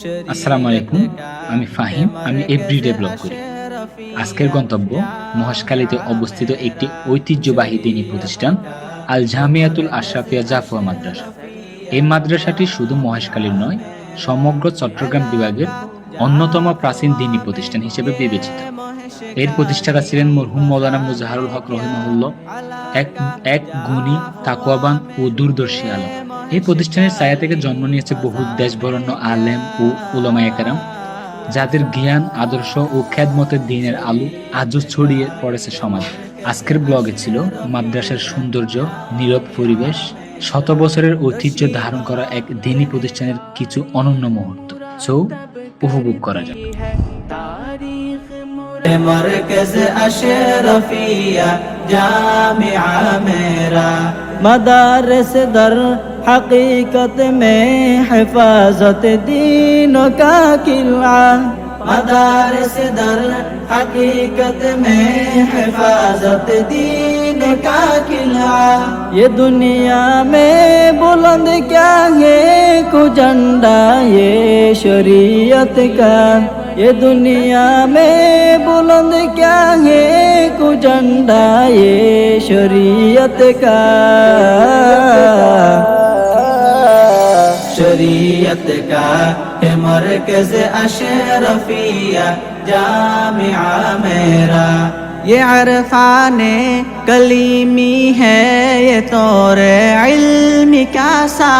আসসালামু আলাইকুম আমি ফাহিম, আমি এভরিডে ব্লগ করি। আজকের গন্তব্য মহাশকালীতে অবস্থিত একটি ঐতিহ্যবাহী দিনী প্রতিষ্ঠান আল জামিয়াতুল আশরাফিয়া জাফুয়া মাদ্রাসা। এই মাদ্রাসাটি শুধু মহেশখালীর নয়, সমগ্র চট্টগ্রাম বিভাগের অন্যতম প্রাচীন দিনী প্রতিষ্ঠান হিসেবে বিবেচিত। এর প্রতিষ্ঠাতা ছিলেন মরহুম মৌলানা মুজাহারুল হক রহিমাহুল্লাহ, এক এক গুণী তাকুয়াবান ও দূরদর্শী আলম। এই প্রতিষ্ঠানের ছায়া থেকে জন্ম নিয়েছে বহু দেশবরণ্য আলেম ও উলমা যাদের জ্ঞান, আদর্শ ও খ্যাদমতের দিনের আলো আজও ছড়িয়ে পড়েছে সমাজ। আজকের ব্লগে ছিল মাদ্রাসার সৌন্দর্য, নীরব পরিবেশ, শত বছরের ঐতিহ্য ধারণ করা এক দিনী প্রতিষ্ঠানের কিছু অনন্য মুহূর্ত। সো উপভোগ করা যাক। مركز हकीकत में हिफाजत दीन का किला। मदारस दर हकीकत में हिफाजत दीन का किला। ये दुनिया में बुलंद क्या है? कुंडा ये शरीयत का। ये दुनिया में बुलंद क्या है? कुंडा ये शरीयत का। شریعت کا ہے مرکز اشرفیہ جامعہ میرا۔ یہ عرفان کلیمی ہے، یہ طور علم کا سا